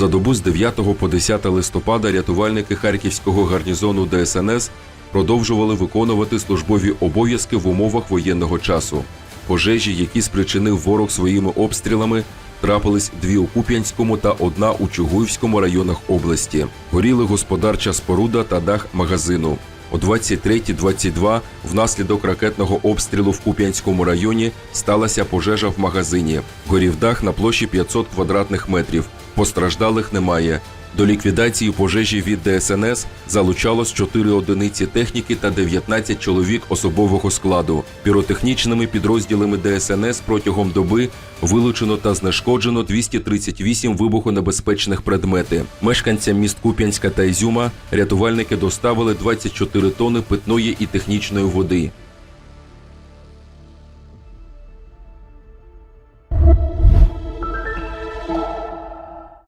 За добу з 9 по 10 листопада рятувальники харківського гарнізону ДСНС продовжували виконувати службові обов'язки в умовах воєнного часу. Пожежі, які спричинив ворог своїми обстрілами, трапились дві у Куп'янському та одна у Чугуївському районах області. Горіли господарча споруда та дах магазину. О 23.22 внаслідок ракетного обстрілу в Куп'янському районі сталася пожежа в магазині. Горів дах на площі 500 квадратних метрів. Постраждалих немає. До ліквідації пожежі від ДСНС залучалось 4 одиниці техніки та 19 чоловік особового складу. Піротехнічними підрозділами ДСНС протягом доби вилучено та знешкоджено 238 вибухонебезпечних предмети. Мешканцям міст Куп'янська та Ізюма рятувальники доставили 24 тони питної і технічної води.